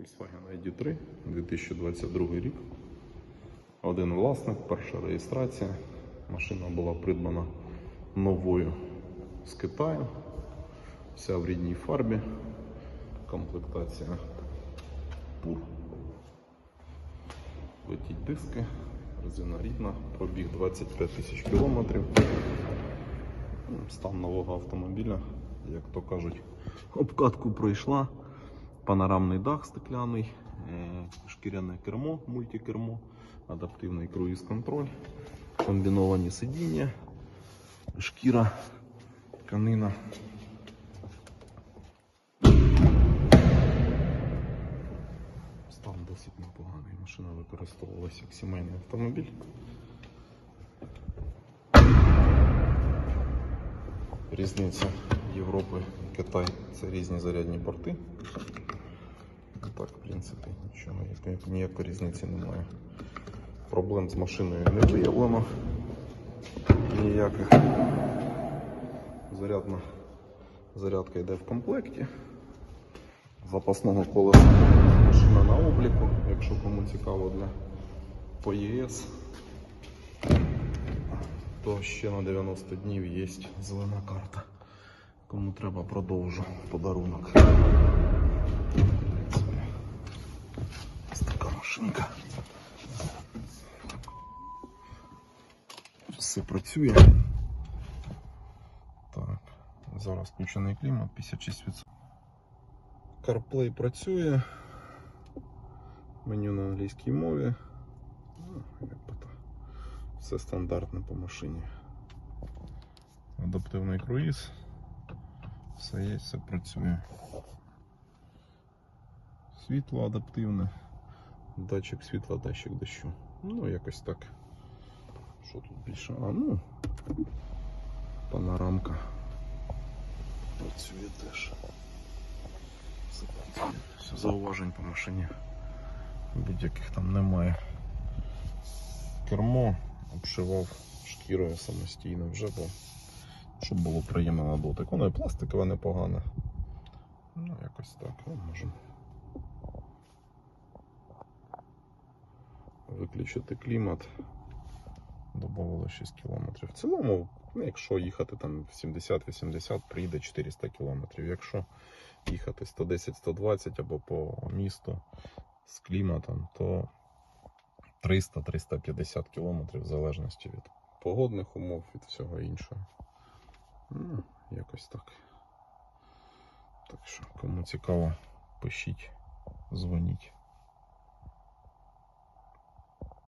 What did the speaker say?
Volkswagen ID3, 2022 рік. Один власник, перша реєстрація. Машина була придбана новою з Китаю. Вся в рідній фарбі. Комплектація пур. Летіть диски, резина рідна, пробіг 25 тисяч кілометрів. Стан нового автомобіля, як то кажуть, обкатку пройшла. Панорамний дах стекляний, е, шкіряне кермо, мультикермо, адаптивний круїз-контроль, комбіновані сидіння, шкіра, тканина. Стан досить непоганий. Машина використовувалася як сімейний автомобіль. Різниця Європи Китай це різні зарядні порти. Ну Так, в принципі, нічого, ніякої- різниці немає. Проблем з машиною не виявлено. Ніяких. Зарядна, зарядка йде в комплекті. Запасного колеса машина на обліку, якщо кому цікаво для по то ще на 90 днів є зелена карта. Кому треба продовжу подарунок. Ось машинка. Все працює. Так, зараз включений клімат 56%. CarPlay працює. Меню на англійській мові. Ну. Все стандартне по машині. Адаптивний круїз. Все є, все працює. Світло адаптивне. Датчик світла, датчик дощу. Ну, якось так. Що тут більше? А, ну. Панорамка. Працює теж. Зауважень по машині. Будь-яких там немає. Кермо обшивав шкірою самостійно вже, бо щоб було приємно на дотик. Воно і пластикове непогане. Ну, якось так. Ну, можемо. Виключити клімат. Добавили 6 км. В цілому, ну, якщо їхати там 70-80, приїде 400 км. Якщо їхати 110-120 або по місту з кліматом, то 300-350 км в залежності від погодних умов, від всього іншого. Ну, якось так. Так що, кому цікаво, пишіть, дзвоніть.